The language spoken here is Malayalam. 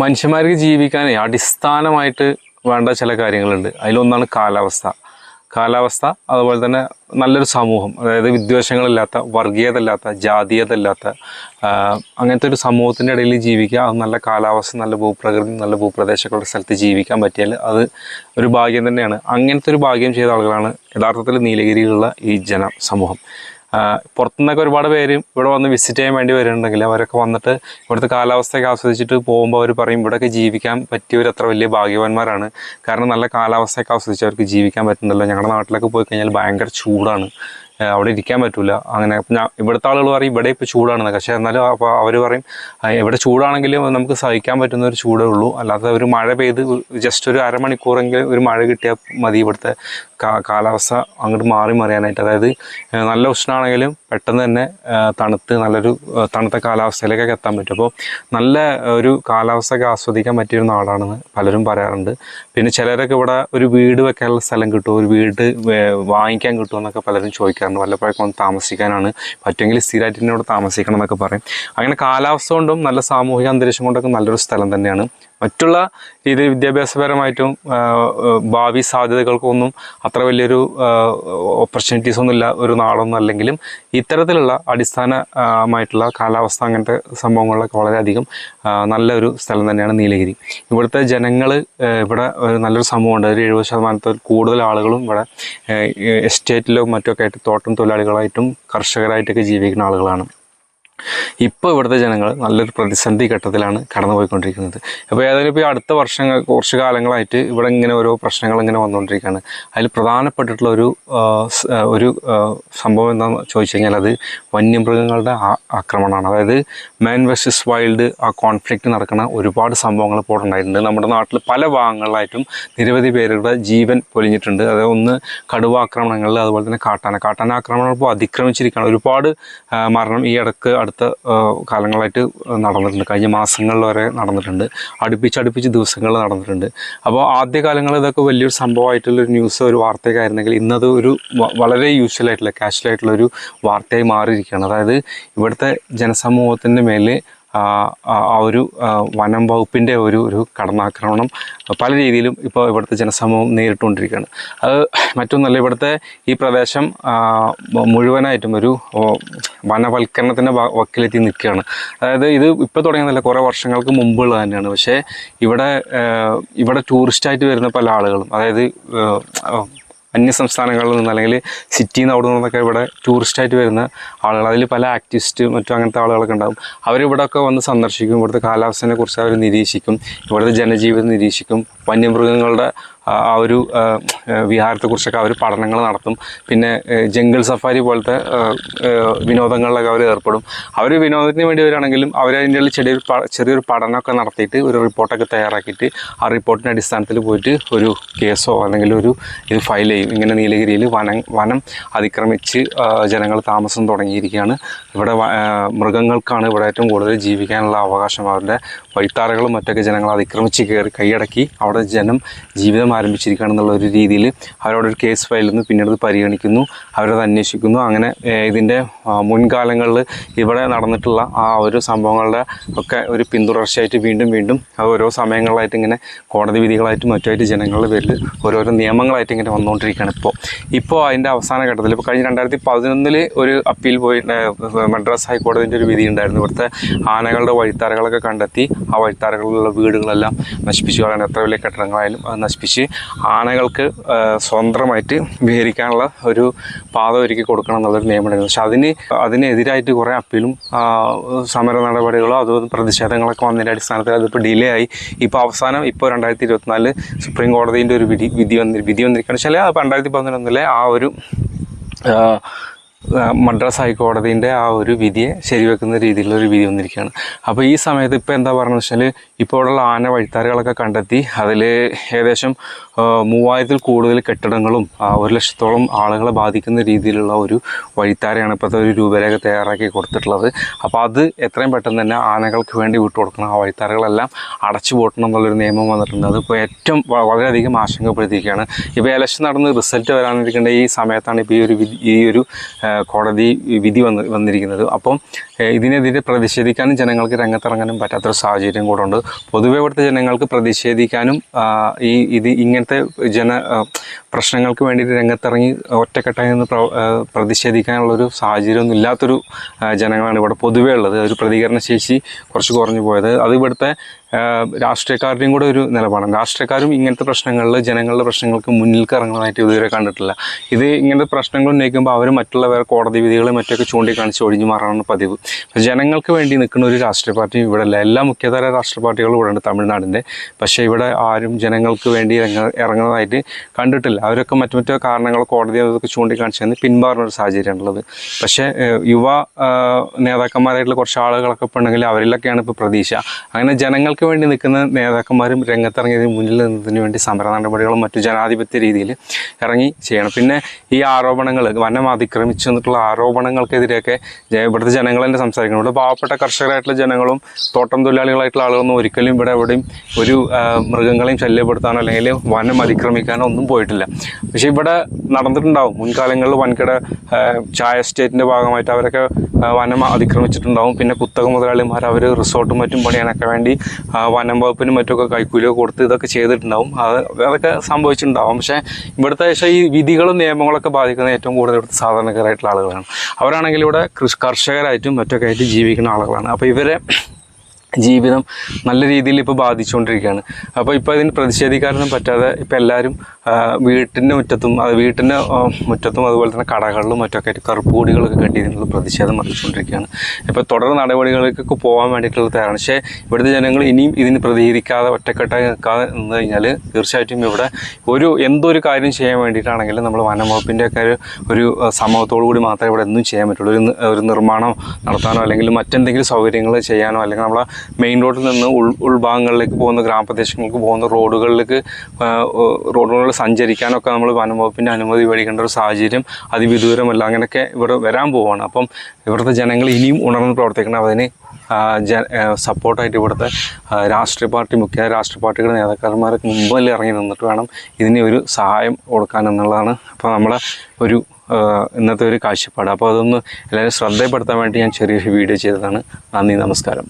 മനുഷ്യന്മാർക്ക് ജീവിക്കാൻ അടിസ്ഥാനമായിട്ട് വേണ്ട ചില കാര്യങ്ങളുണ്ട്. അതിലൊന്നാണ് കാലാവസ്ഥ. കാലാവസ്ഥ അതുപോലെ തന്നെ നല്ലൊരു സമൂഹം അതായത് വിദ്വേഷങ്ങളില്ലാത്ത വർഗീയതല്ലാത്ത ജാതീയതല്ലാത്ത അങ്ങനത്തെ ഒരു സമൂഹത്തിന്റെ ഇടയിൽ ജീവിക്കുക അത് നല്ല കാലാവസ്ഥ നല്ല ഭൂപ്രകൃതി നല്ല ഭൂപ്രദേശങ്ങളുടെ സ്ഥലത്ത് ജീവിക്കാൻ പറ്റിയാൽ അത് ഒരു ഭാഗ്യം തന്നെയാണ്. അങ്ങനത്തെ ഒരു ഭാഗ്യം ചെയ്ത ആളുകളാണ് യഥാർത്ഥത്തിൽ നീലഗിരിയിലുള്ള ഈ ജന സമൂഹം. പുറത്തുനിന്നൊക്കെ ഒരുപാട് പേര് ഇവിടെ വന്ന് വിസിറ്റ് ചെയ്യാൻ വേണ്ടി വരുന്നുണ്ടെങ്കിൽ അവരൊക്കെ വന്നിട്ട് ഇവിടുത്തെ കാലാവസ്ഥയൊക്കെ ആസ്വദിച്ചിട്ട് പോകുമ്പോൾ അവർ പറയും ഇവിടെയൊക്കെ ജീവിക്കാൻ പറ്റിയവർ അത്ര വലിയ ഭാഗ്യവാന്മാരാണ്. കാരണം നല്ല കാലാവസ്ഥയൊക്കെ ആസ്വദിച്ച് അവർക്ക് ജീവിക്കാൻ പറ്റുന്നല്ലോ ഞങ്ങളുടെ നാട്ടിലൊക്കെ പോയി കഴിഞ്ഞാൽ ഭയങ്കര ചൂടാണ്. അവിടെ ഇരിക്കാൻ പറ്റൂല. അങ്ങനെ ഇവിടുത്തെ ആളുകൾ പറയും ഇവിടെ ഇപ്പോൾ ചൂടാണെന്ന്. പക്ഷേ എന്നാലും അപ്പോൾ അവർ പറയും ഇവിടെ ചൂടാണെങ്കിലും നമുക്ക് സഹിക്കാൻ പറ്റുന്ന ഒരു ചൂടേ ഉള്ളൂ. അല്ലാതെ ഒരു മഴ പെയ്ത് ജസ്റ്റ് ഒരു അരമണിക്കൂറെങ്കിലും ഒരു മഴ കിട്ടിയാൽ മതി ഇവിടുത്തെ കാലാവസ്ഥ അങ്ങോട്ട് മാറി മറിയാനായിട്ട്. അതായത് നല്ല ഉഷ്ണമാണെങ്കിലും പെട്ടെന്ന് തന്നെ തണുത്ത് നല്ലൊരു തണുത്ത കാലാവസ്ഥയിലേക്കൊക്കെ എത്താൻ പറ്റും. അപ്പോൾ നല്ല ഒരു കാലാവസ്ഥയൊക്കെ ആസ്വദിക്കാൻ പറ്റിയ ഒരു നാടാണെന്ന് പലരും പറയാറുണ്ട്. പിന്നെ ചിലരൊക്കെ ഇവിടെ ഒരു വീട് വെക്കാനുള്ള സ്ഥലം കിട്ടുമോ ഒരു വീട് വാങ്ങിക്കാൻ കിട്ടുമോ എന്നൊക്കെ പലരും ചോദിക്കാറുണ്ട്. വല്ലപ്പോഴൊക്കെ വന്ന് താമസിക്കാനാണ്. പറ്റുമെങ്കിൽ സ്ഥിരമായിട്ട് എന്നോട് താമസിക്കണം എന്നൊക്കെ പറയും. അങ്ങനെ കാലാവസ്ഥ കൊണ്ടും നല്ല സാമൂഹിക അന്തരീക്ഷം കൊണ്ടൊക്കെ നല്ലൊരു സ്ഥലം തന്നെയാണ്. മറ്റുള്ള രീതിയിൽ വിദ്യാഭ്യാസപരമായിട്ടും ഭാവി സാധ്യതകൾക്കൊന്നും അത്ര വലിയൊരു ഓപ്പർച്യൂണിറ്റീസ് ഒന്നുമില്ല ഒരു നാടൊന്നും അല്ലെങ്കിലും ഇത്തരത്തിലുള്ള അടിസ്ഥാനമായിട്ടുള്ള കാലാവസ്ഥ അങ്ങനത്തെ സംഭവങ്ങളിലൊക്കെ വളരെയധികം നല്ലൊരു സ്ഥലം തന്നെയാണ് നീലഗിരി. ഇവിടുത്തെ ജനങ്ങൾ ഇവിടെ നല്ലൊരു സമൂഹമുണ്ട്. ഒരു എഴുപത് ശതമാനത്തിൽ കൂടുതൽ ആളുകളും ഇവിടെ എസ്റ്റേറ്റിലും മറ്റൊക്കെ ആയിട്ട് തോട്ടം തൊഴിലാളികളായിട്ടും കർഷകരായിട്ടൊക്കെ ജീവിക്കുന്ന ആളുകളാണ്. ഇപ്പോൾ ഇവിടുത്തെ ജനങ്ങൾ നല്ലൊരു പ്രതിസന്ധി ഘട്ടത്തിലാണ് കടന്നുപോയിക്കൊണ്ടിരിക്കുന്നത്. അപ്പോൾ ഏതായാലും ഇപ്പോൾ അടുത്ത വർഷങ്ങൾ കുറച്ച് കാലങ്ങളായിട്ട് ഇവിടെ ഇങ്ങനെ ഓരോ പ്രശ്നങ്ങൾ ഇങ്ങനെ വന്നുകൊണ്ടിരിക്കുകയാണ്. അതിൽ പ്രധാനപ്പെട്ടിട്ടുള്ള ഒരു ഒരു സംഭവം എന്താണെന്ന് ചോദിച്ചു കഴിഞ്ഞാൽ അത് വന്യമൃഗങ്ങളുടെ ആക്രമണമാണ്. അതായത് മാൻ വേഴ്സസ് വൈൽഡ് ആ കോൺഫ്ലിക്റ്റ് നടക്കുന്ന ഒരുപാട് സംഭവങ്ങൾ ഇപ്പോൾ ഉണ്ടായിട്ടുണ്ട്. നമ്മുടെ നാട്ടിൽ പല ഭാഗങ്ങളിലായിട്ടും നിരവധി പേരുടെ ജീവൻ പൊലിഞ്ഞിട്ടുണ്ട്. അതായത് ഒന്ന് കടുവ ആക്രമണങ്ങളിൽ അതുപോലെ തന്നെ കാട്ടാന. കാട്ടാന ആക്രമണങ്ങൾ ഇപ്പോൾ അതിക്രമിച്ചിരിക്കുകയാണ്. ഒരുപാട് മരണം ഈ ഇടയ്ക്ക് അടുത്ത കാലങ്ങളായിട്ട് നടന്നിട്ടുണ്ട്. കഴിഞ്ഞ മാസങ്ങളിൽ വരെ നടന്നിട്ടുണ്ട്. അടുപ്പിച്ച് അടുപ്പിച്ച് ദിവസങ്ങൾ നടന്നിട്ടുണ്ട്. അപ്പോൾ ആദ്യ ഇതൊക്കെ വലിയൊരു സംഭവമായിട്ടുള്ളൊരു ന്യൂസ് ഒരു വാർത്തയൊക്കെ ആയിരുന്നെങ്കിൽ ഇന്നത് ഒരു വളരെ യൂഷ്വൽ ആയിട്ടുള്ള കാഷ്വൽ ആയിട്ടുള്ള ഒരു വാർത്തയായി മാറിയിരിക്കുകയാണ്. അതായത് ഇവിടുത്തെ ജനസമൂഹത്തിന്റെ മേലെ ആ ഒരു വനം വകുപ്പിന്റെ ഒരു ഒരു കടന്നാക്രമണം പല രീതിയിലും ഇപ്പോൾ ഇവിടുത്തെ ജനസമൂഹം നേരിട്ടുകൊണ്ടിരിക്കുകയാണ്. അത് മറ്റൊന്നല്ല ഇവിടുത്തെ ഈ പ്രദേശം മുഴുവനായിട്ടും ഒരു വനവൽക്കരണത്തിന്റെ വക്കിലെത്തി നിൽക്കുകയാണ്. അതായത് ഇത് ഇപ്പോൾ തുടങ്ങിയതല്ല കുറേ വർഷങ്ങൾക്ക് മുമ്പുള്ളത് തന്നെയാണ്. പക്ഷേ ഇവിടെ ഇവിടെ ടൂറിസ്റ്റായിട്ട് വരുന്ന പല ആളുകളും അതായത് അന്യ സംസ്ഥാനങ്ങളിൽ നിന്ന് അല്ലെങ്കിൽ സിറ്റിയിൽ നിന്ന് അവിടെ നിന്നൊക്കെ ഇവിടെ ടൂറിസ്റ്റായിട്ട് വരുന്ന ആളുകൾ അതിൽ പല ആക്ടിവിസ്റ്റ് മറ്റും അങ്ങനത്തെ ആളുകളൊക്കെ ഉണ്ടാകും അവരിവിടെയൊക്കെ വന്ന് സന്ദർശിക്കും. ഇവിടുത്തെ കാലാവസ്ഥയെ കുറിച്ച് അവർ നിരീക്ഷിക്കും. ഇവിടുത്തെ ജനജീവിതം നിരീക്ഷിക്കും. വന്യമൃഗങ്ങളുടെ ആ ഒരു വിഹാരത്തെ വിഹാരത്തെക്കുറിച്ചൊക്കെ അവർ പഠനങ്ങൾ നടത്തും. പിന്നെ ജംഗിൾ സഫാരി പോലത്തെ വിനോദങ്ങളിലൊക്കെ അവർ ഏർപ്പെടും. അവർ വിനോദത്തിന് വേണ്ടി വരികയാണെങ്കിലും അവരതിന്റെ ഉള്ളിൽ ചെറിയൊരു ചെറിയൊരു പഠനമൊക്കെ നടത്തിയിട്ട് ഒരു റിപ്പോർട്ടൊക്കെ തയ്യാറാക്കിയിട്ട് ആ റിപ്പോർട്ടിന്റെ അടിസ്ഥാനത്തിൽ പോയിട്ട് ഒരു കേസോ അല്ലെങ്കിൽ ഒരു ഇത് ഫയൽ ചെയ്യും. ഇങ്ങനെ നീലഗിരിയിൽ വനം വനം അതിക്രമിച്ച് ജനങ്ങൾ താമസം തുടങ്ങിയിരിക്കുകയാണ്. ഇവിടെ മൃഗങ്ങൾക്കാണ് ഇവിടെ ഏറ്റവും കൂടുതൽ ജീവിക്കാനുള്ള അവകാശം. അവരുടെ വഴിത്താറകളും മറ്റൊക്കെ ജനങ്ങൾ അതിക്രമിച്ച് കയറി കൈയടക്കി അവിടെ ജനം ജീവിതം ആരംഭിച്ചിരിക്കുകയാണ് എന്നുള്ള ഒരു രീതിയിൽ അവരോടൊരു കേസ് ഫയൽ നിന്ന് പിന്നീട് പരിഗണിക്കുന്നു അവരത് അന്വേഷിക്കുന്നു. അങ്ങനെ ഇതിന്റെ മുൻകാലങ്ങളിൽ ഇവിടെ നടന്നിട്ടുള്ള ആ ഒരു സംഭവങ്ങളുടെ ഒക്കെ ഒരു പിന്തുടർച്ചയായിട്ട് വീണ്ടും വീണ്ടും അത് ഓരോ സമയങ്ങളിലായിട്ട് ഇങ്ങനെ കോടതി വിധികളായിട്ടും മറ്റുമായിട്ട് ജനങ്ങളുടെ പേരിൽ ഓരോരോ നിയമങ്ങളായിട്ട് ഇങ്ങനെ വന്നുകൊണ്ടിരിക്കുകയാണ് ഇപ്പോൾ. ഇപ്പോൾ അതിന്റെ അവസാന ഘട്ടത്തിൽ ഇപ്പോൾ കഴിഞ്ഞ രണ്ടായിരത്തി പതിനൊന്നിൽ ഒരു അപ്പീൽ പോയി മദ്രാസ് ഹൈക്കോടതിന്റെ ഒരു വിധി ഉണ്ടായിരുന്നു. ഇവിടുത്തെ ആനകളുടെ വഴിത്താരകളൊക്കെ കണ്ടെത്തി ആ വഴിത്താരകളിലുള്ള വീടുകളെല്ലാം നശിപ്പിച്ചു. കളയാൻ എത്ര വലിയ കെട്ടിടങ്ങളായാലും നശിപ്പിച്ച് ആനകൾക്ക് ഏഹ്, സ്വതന്ത്രമായിട്ട് വിഹരിക്കാനുള്ള ഒരു പാത ഒരുക്കി കൊടുക്കണം എന്നുള്ളൊരു നിയമം ഉണ്ടായിരുന്നു പക്ഷെ അതിന് അതിനെതിരായിട്ട് കുറേ അപ്പീലും സമര നടപടികളോ അതുപോലെ പ്രതിഷേധങ്ങളൊക്കെ വന്നതിന്റെ അടിസ്ഥാനത്തിൽ അതിപ്പോൾ ഡിലേ ആയി ഇപ്പോൾ അവസാനം ഇപ്പോൾ രണ്ടായിരത്തി ഇരുപത്തിനാല് സുപ്രീം കോടതിന്റെ ഒരു വിധി വിധി വന്നി വിധി വന്നിരിക്കുകയാണ്. അപ്പോൾ രണ്ടായിരത്തി പതിനൊന്നിലെ ആ ഒരു മദ്രാസ് ഹൈക്കോടതിന്റെ ആ ഒരു വിധിയെ ശരിവെക്കുന്ന രീതിയിലുള്ള ഒരു വിധി വന്നിരിക്കുകയാണ്. അപ്പോൾ ഈ സമയത്ത് ഇപ്പോൾ എന്താ പറയുന്നത് വെച്ചാൽ ഇപ്പോൾ ഉള്ള ആന വഴിത്താരകളൊക്കെ കണ്ടെത്തി അതിൽ ഏകദേശം മൂവായിരത്തിൽ കൂടുതൽ കെട്ടിടങ്ങളും ഒരു ലക്ഷത്തോളം ആളുകളെ ബാധിക്കുന്ന രീതിയിലുള്ള ഒരു വഴിത്താരയാണ് ഇപ്പോഴത്തെ ഒരു രൂപരേഖ തയ്യാറാക്കി കൊടുത്തിട്ടുള്ളത്. അപ്പോൾ അത് എത്രയും പെട്ടെന്ന് തന്നെ ആനകൾക്ക് വേണ്ടി വിട്ടു കൊടുക്കണം ആ വഴിത്താരകളെല്ലാം അടച്ചു പൂട്ടണം എന്നുള്ളൊരു നിയമം വന്നിട്ടുണ്ട്. അതിപ്പോൾ ഏറ്റവും വളരെയധികം ആശങ്കപ്പെടുത്തിയിരിക്കുകയാണ്. ഇപ്പോൾ ഇലക്ഷൻ നടന്ന് റിസൾട്ട് വരാനിരിക്കേണ്ട ഈ സമയത്താണ് ഇപ്പോൾ ഈ ഒരു ഈ ഒരു കോടതി വിധി വന്ന് വന്നിരിക്കുന്നത്. അപ്പം ഇതിനെതിരെ പ്രതിഷേധിക്കാനും ജനങ്ങൾക്ക് രംഗത്തിറങ്ങാനും പറ്റാത്തൊരു സാഹചര്യം കൂടെ ഉണ്ട്. പൊതുവെ ഇവിടുത്തെ ജനങ്ങൾക്ക് പ്രതിഷേധിക്കാനും ഈ ഇത് ഇങ്ങനത്തെ ജന പ്രശ്നങ്ങൾക്ക് വേണ്ടിയിട്ട് രംഗത്തിറങ്ങി ഒറ്റക്കെട്ടായി നിന്ന് പ്രതിഷേധിക്കാനുള്ളൊരു സാഹചര്യമൊന്നും ഇല്ലാത്തൊരു ജനങ്ങളാണ് ഇവിടെ പൊതുവേ ഉള്ളത്. ഒരു പ്രതികരണ ശേഷി കുറച്ച് കുറഞ്ഞു പോയത്. അത് ഇവിടുത്തെ രാഷ്ട്രീയക്കാരുടെയും കൂടെ ഒരു നിലപാടാണ്. രാഷ്ട്രീയക്കാരും ഇങ്ങനത്തെ പ്രശ്നങ്ങളിൽ ജനങ്ങളുടെ പ്രശ്നങ്ങൾക്ക് മുന്നിൽ ഇറങ്ങുന്നതായിട്ട് ഇതുവരെ കണ്ടിട്ടില്ല. ഇത് ഇങ്ങനത്തെ പ്രശ്നങ്ങൾ ഉന്നയിക്കുമ്പോൾ അവർ മറ്റുള്ളവർ കോടതി വിധികളെ മറ്റൊക്കെ ചൂണ്ടിക്കാണിച്ച് ഒഴിഞ്ഞു മാറാനാണ് പതിവ്. ജനങ്ങൾക്ക് വേണ്ടി നിൽക്കുന്ന ഒരു രാഷ്ട്രീയ പാർട്ടി ഇവിടെ ഇല്ല. എല്ലാ മുഖ്യധാര രാഷ്ട്രീയ പാർട്ടികളും ഇവിടെ ഉണ്ട് തമിഴ്നാടിന്റെ. പക്ഷേ ഇവിടെ ആരും ജനങ്ങൾക്ക് വേണ്ടി ഇറങ്ങ ഇറങ്ങുന്നതായിട്ട് കണ്ടിട്ടില്ല. അവരൊക്കെ മറ്റു മറ്റു കാരണങ്ങൾ കോടതി അതൊക്കെ ചൂണ്ടിക്കാണിച്ച് തന്നെ പിന്മാറുന്ന ഒരു സാഹചര്യമാണുള്ളത് പക്ഷേ യുവ നേതാക്കന്മാരായിട്ടുള്ള കുറച്ച് ആളുകളൊക്കെ ഉണ്ടെങ്കിൽ അവരിലൊക്കെയാണ് ഇപ്പോൾ പ്രതീക്ഷ. അങ്ങനെ ജനങ്ങൾക്ക് വേണ്ടി നിൽക്കുന്ന നേതാക്കന്മാരും രംഗത്തിറങ്ങിയതിന് മുന്നിൽ നിന്നതിന് വേണ്ടി സമര നടപടികളും മറ്റു ജനാധിപത്യ രീതിയിൽ ഇറങ്ങി ചെയ്യണം. പിന്നെ ഈ ആരോപണങ്ങൾ വനം അതിക്രമിച്ചു എന്നിട്ടുള്ള ആരോപണങ്ങൾക്കെതിരെയൊക്കെ ഇവിടുത്തെ ജനങ്ങൾ തന്നെ സംസാരിക്കണം. ഇവിടെ പാവപ്പെട്ട കർഷകരായിട്ടുള്ള ജനങ്ങളും തോട്ടം തൊഴിലാളികളായിട്ടുള്ള ആളുകളൊന്നും ഒരിക്കലും ഇവിടെ എവിടെയും ഒരു മൃഗങ്ങളെയും ശല്യപ്പെടുത്താനോ അല്ലെങ്കിൽ വനം അതിക്രമിക്കാനോ ഒന്നും പോയിട്ടില്ല. പക്ഷേ ഇവിടെ നടന്നിട്ടുണ്ടാവും. മുൻകാലങ്ങളിൽ വൻകിട ചായ എസ്റ്റേറ്റിന്റെ ഭാഗമായിട്ട് അവരൊക്കെ വനം അതിക്രമിച്ചിട്ടുണ്ടാവും. പിന്നെ കുത്തക മുതലാളിമാർ അവർ റിസോർട്ടും മറ്റും പണിയാനൊക്കെ വേണ്ടി വനം വകുപ്പിനും മറ്റൊക്കെ കൈക്കൂലിയൊക്കെ കൊടുത്ത് ഇതൊക്കെ ചെയ്തിട്ടുണ്ടാവും. അത് അതൊക്കെ സംഭവിച്ചിട്ടുണ്ടാവും. പക്ഷേ ഇവിടുത്തെ പക്ഷേ ഈ വിധികളും നിയമങ്ങളൊക്കെ ബാധിക്കുന്ന ഏറ്റവും കൂടുതൽ ഇവിടുത്തെ സാധാരണക്കാരായിട്ടുള്ള ആളുകളാണ്. അവരാണെങ്കിൽ ഇവിടെ കർഷകരായിട്ടും മറ്റൊക്കെ ആയിട്ട് ജീവിക്കുന്ന ആളുകളാണ്. അപ്പോൾ ഇവരെ ജീവിതം നല്ല രീതിയിൽ ഇപ്പോൾ ബാധിച്ചുകൊണ്ടിരിക്കുകയാണ്. അപ്പോൾ ഇപ്പോൾ അതിന് പ്രതിഷേധിക്കാനൊന്നും പറ്റാതെ ഇപ്പോൾ എല്ലാവരും വീട്ടിന്റെ മുറ്റത്തും അത് വീട്ടിന്റെ മുറ്റത്തും അതുപോലെ തന്നെ കടകളിലും മറ്റൊക്കെ ആയിട്ട് കറുപ്പ് കൊടികളൊക്കെ കെട്ടി പ്രതിഷേധം അറിയിച്ചുകൊണ്ടിരിക്കുകയാണ് ഇപ്പോൾ തുടർ നടപടികളിലേക്കൊക്കെ പോകാൻ വേണ്ടിയിട്ടുള്ള തയ്യാറാണ്. പക്ഷേ ഇവിടുത്തെ ജനങ്ങൾ ഇനിയും ഇതിന് പ്രതികരിക്കാതെ ഒറ്റക്കെട്ടായി നിൽക്കാതെ നിന്ന് കഴിഞ്ഞാൽ തീർച്ചയായിട്ടും ഇവിടെ ഒരു എന്തൊരു കാര്യം ചെയ്യാൻ വേണ്ടിയിട്ടാണെങ്കിലും നമ്മൾ വനം വകുപ്പിന്റെയൊക്കെ ഒരു ഒരു സമൂഹത്തോടു കൂടി മാത്രമേ ഇവിടെ ഒന്നും ചെയ്യാൻ പറ്റുള്ളൂ. ഒരു ഒരു നിർമ്മാണം നടത്താനോ അല്ലെങ്കിൽ മറ്റെന്തെങ്കിലും സൗകര്യങ്ങൾ ചെയ്യാനോ അല്ലെങ്കിൽ നമ്മളെ മെയിൻ റോഡിൽ നിന്ന് ഉൾ ഉൾഭാഗങ്ങളിലേക്ക് പോകുന്ന ഗ്രാമപ്രദേശങ്ങൾക്ക് പോകുന്ന റോഡുകളിലേക്ക് റോഡുകളിൽ സഞ്ചരിക്കാനൊക്കെ നമ്മൾ വനംവകുപ്പിന്റെ അനുമതി മേടിക്കേണ്ട ഒരു സാഹചര്യം അതിവിദൂരമല്ല. അങ്ങനെയൊക്കെ ഇവിടെ വരാൻ പോവുകയാണ് അപ്പം ഇവിടുത്തെ ജനങ്ങൾ ഇനിയും ഉണർന്ന് പ്രവർത്തിക്കണം. അതിന് ജ സപ്പോർട്ടായിട്ട് ഇവിടുത്തെ രാഷ്ട്രീയ പാർട്ടി മുഖ്യ രാഷ്ട്രീയ പാർട്ടിയുടെ നേതാക്കന്മാരൊക്കെ മുമ്പിൽ ഇറങ്ങി നിന്നിട്ട് വേണം ഇതിന് ഒരു സഹായം കൊടുക്കാൻ എന്നുള്ളതാണ് അപ്പോൾ നമ്മളെ ഒരു ഇന്നത്തെ ഒരു കാഴ്ചപ്പാട്. അപ്പോൾ അതൊന്ന് എല്ലാവരും ശ്രദ്ധയപ്പെടുത്താൻ വേണ്ടി ഞാൻ ചെറിയൊരു വീഡിയോ ചെയ്തതാണ്. നന്ദി നമസ്കാരം.